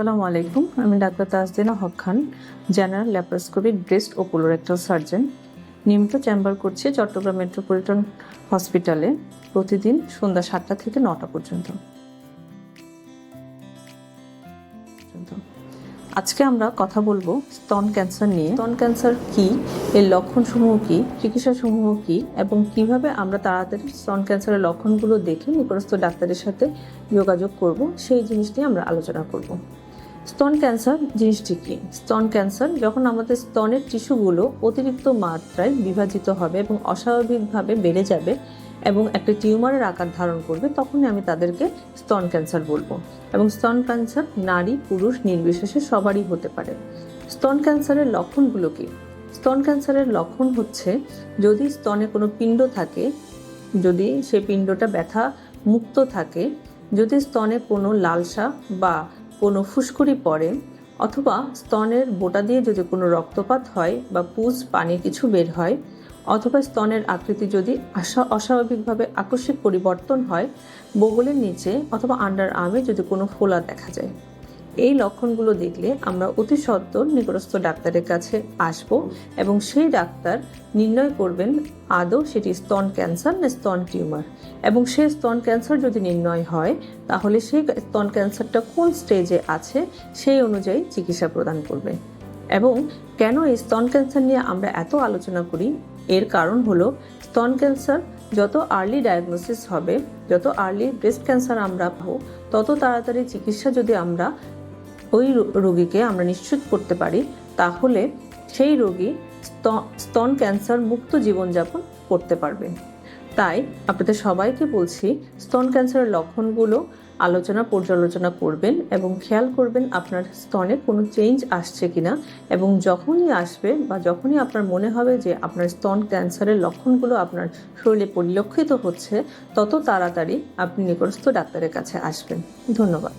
আসসালামু আলাইকুম। আমি doctor Tajdina Haque Khan, general laparoscopic breast ও কোলোরেক্টাল সার্জন নিয়মিত চেম্বার করছি চট্টগ্রাম মেট্রোপলিটন হসপিটালে প্রতিদিন সন্ধ্যা সাতটা থেকে নটা পর্যন্ত। আজকে আমরা কথা বলব স্তন ক্যান্সার নিয়ে। স্তন ক্যান্সার কি? এর লক্ষণসমূহ কি? চিকিৎসা সমূহ কি? এবং কীভাবে আমরা তাড়াতাড়ি স্তন ক্যান্সারের লক্ষণগুলো দেখে নিকটস্থ ডাক্তারের সাথে যোগাযোগ করব, সেই জিনিস নিয়ে আমরা আলোচনা করব। স্তন ক্যান্সার জিনিসটি কি? স্তন ক্যান্সার যখন আমাদের স্তনের টিস্যুগুলো অতিরিক্ত মাত্রায় বিভাজিত হবে এবং অস্বাভাবিকভাবে বেড়ে যাবে এবং একটা টিউমারের আকার ধারণ করবে, তখনই আমি তাদেরকে স্তন ক্যান্সার বলব। এবং স্তন ক্যান্সার নারী, পুরুষ, নির্বিশেষে সবারই হতে পারে। স্তন ক্যান্সারের লক্ষণগুলো কি? স্তন ক্যান্সারের লক্ষণ হচ্ছে যদি স্তনে কোনো পিণ্ড থাকে, যদি সে পিণ্ডটা ব্যথা মুক্ত থাকে, যদি স্তনে কোনো লালসা বা কোনো ফুসকুড়ি পড়ে অথবা স্তনের বোটা দিয়ে যদি কোনো রক্তপাত হয় বা পুজ পানি কিছু বের হয় অথবা স্তনের আকৃতি যদি আশা অস্বাভাবিকভাবে আকস্মিক পরিবর্তন হয়, বগলের নিচে অথবা আন্ডার আর্মে যদি কোনো ফোলা দেখা যায়। এই লক্ষণগুলো দেখলে আমরা অতি সত্বর নিকটস্থ ডাক্তারের কাছে আসব এবং সেই ডাক্তার নির্ণয় করবেন আদৌ সেটি স্তন ক্যান্সার না স্তন টিউমার। এবং সেই স্তন ক্যান্সার যদি নির্ণয় হয়, তাহলে সেই স্তন ক্যান্সারটা কোন স্টেজে আছে সেই অনুযায়ী চিকিৎসা প্রদান করবে। এবং কেন এই স্তন ক্যান্সার নিয়ে আমরা এত আলোচনা করি? এর কারণ হলো, স্তন ক্যান্সার যত আর্লি ডায়াগনোসিস হবে, যত আর্লি ব্রেস্ট ক্যান্সার আমরা পাবো, তত তাড়াতাড়ি চিকিৎসা যদি আমরা ওই রোগীকে আমরা নিশ্চিত করতে পারি, তাহলে সেই রোগী স্ত- স্তন ক্যান্সার মুক্ত জীবনযাপন করতে পারবে। তাই আপনাদের সবাইকে বলছি, স্তন ক্যান্সারের লক্ষণগুলো আলোচনা, পর্যালোচনা করবেন এবং খেয়াল করবেন আপনার স্তনে কোনো চেঞ্জ আসছে কিনা এবং যখনই আসবে বা যখনই আপনার মনে হবে যে আপনার স্তন ক্যান্সারের লক্ষণগুলো আপনার শরীরে পরিলক্ষিত হচ্ছে, তত তাড়াতাড়ি আপনি নিকটস্থ ডাক্তারের কাছে আসবেন। ধন্যবাদ।